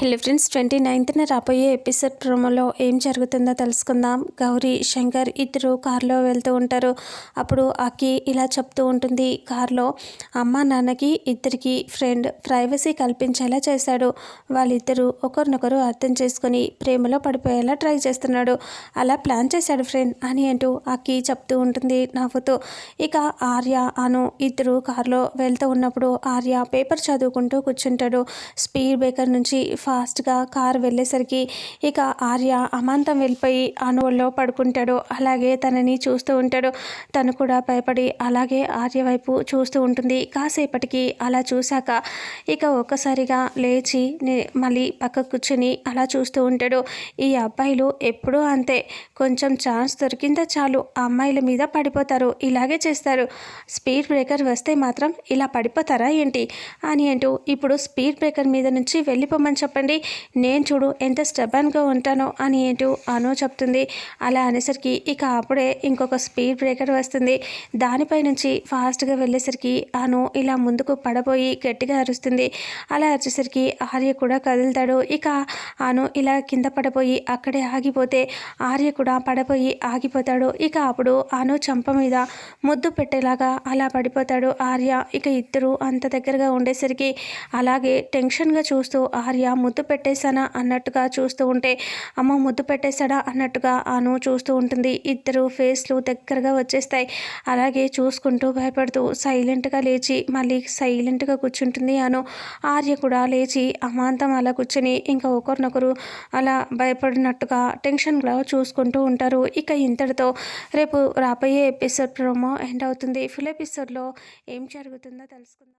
Hello friends twenty నైన్త్న రాబోయే episode ప్రోమోలో ఏం జరుగుతుందో తెలుసుకుందాం. గౌరీ శంకర్ ఇద్దరు కారులో వెళ్తూ ఉంటారు. అప్పుడు అక్కి ఇలా చెప్తూ ఉంటుంది కారులో అమ్మ నాన్నకి ఇద్దరికి ఫ్రెండ్ ప్రైవసీ కల్పించేలా చేశాడు. వాళ్ళిద్దరూ ఒకరినొకరు అర్థం చేసుకొని ప్రేమలో పడిపోయేలా ట్రై చేస్తున్నాడు. అలా ప్లాన్ చేశాడు ఫ్రెండ్ అని అంటూ అక్కి చెప్తూ ఉంటుంది నవ్వుతూ. ఇక ఆర్య అను ఇద్దరు కారులో వెళ్తూ ఉన్నప్పుడు ఆర్య పేపర్ చదువుకుంటూ కూర్చుంటాడు. స్పీడ్ బ్రేకర్ నుంచి ఫాస్ట్గా కార్ వెళ్ళేసరికి ఇక ఆర్య అమాంతం వెళ్ళిపోయి అణువుల్లో పడుకుంటాడు. అలాగే తనని చూస్తూ ఉంటాడు. తను కూడా భయపడి అలాగే ఆర్య వైపు చూస్తూ ఉంటుంది. కాసేపటికి అలా చూశాక ఇక ఒక్కసారిగా లేచి మళ్ళీ పక్క కూర్చొని అలా చూస్తూ ఉంటాడు. ఈ అబ్బాయిలు ఎప్పుడూ అంతే. కొంచెం ఛాన్స్ దొరికిందా చాలు. అమ్మాయిల మీద పడిపోతారు. ఇలాగే చేస్తారు. స్పీడ్ బ్రేకర్ వస్తే మాత్రం ఇలా పడిపోతారా ఏంటి? అని అంటూ ఇప్పుడు స్పీడ్ బ్రేకర్ మీద నుంచి వెళ్ళిపోమని చెప్పండి. నేను చూడు ఎంత స్టెబన్గా ఉంటానో అని ఏంటో అను చెప్తుంది. అలా అనేసరికి ఇక అప్పుడే ఇంకొక స్పీడ్ బ్రేకర్ వస్తుంది. దానిపై నుంచి ఫాస్ట్గా వెళ్ళేసరికి అను ఇలా ముందుకు పడబోయి గట్టిగా అరుస్తుంది. అలా అరిచేసరికి ఆర్య కూడా కదులుతాడు. ఇక అను ఇలా కింద పడబోయి అక్కడే ఆగిపోతే ఆర్య కూడా పడబోయి ఆగిపోతాడు. ఇక అప్పుడు అను చంప మీద ముద్దు పెట్టేలాగా అలా పడిపోతాడు ఆర్య. ఇక ఇద్దరు అంత దగ్గరగా ఉండేసరికి అలాగే టెన్షన్గా చూస్తూ ఆర్య ముద్దు పెట్టేశానా అన్నట్టుగా చూస్తూ ఉంటే అమ్మ ముద్దు పెట్టేశాడా అన్నట్టుగా అను చూస్తూ ఉంటుంది. ఇద్దరు ఫేస్లు దగ్గరగా వచ్చేస్తాయి. అలాగే చూసుకుంటూ భయపడుతూ సైలెంట్గా లేచి మళ్ళీ సైలెంట్గా కూర్చుంటుంది అను. ఆర్య కూడా లేచి అమాంతం అలా కూర్చొని ఇంకా ఒకరినొకరు అలా భయపడినట్టుగా టెన్షన్గా చూసుకుంటూ ఉంటారు. ఇక ఇంతటితో రేపు రాబోయే ఎపిసోడ్ ప్రోమో ఎండ్ అవుతుంది. ఫుల్ ఎపిసోడ్లో ఏం జరుగుతుందో తెలుసుకుందాం.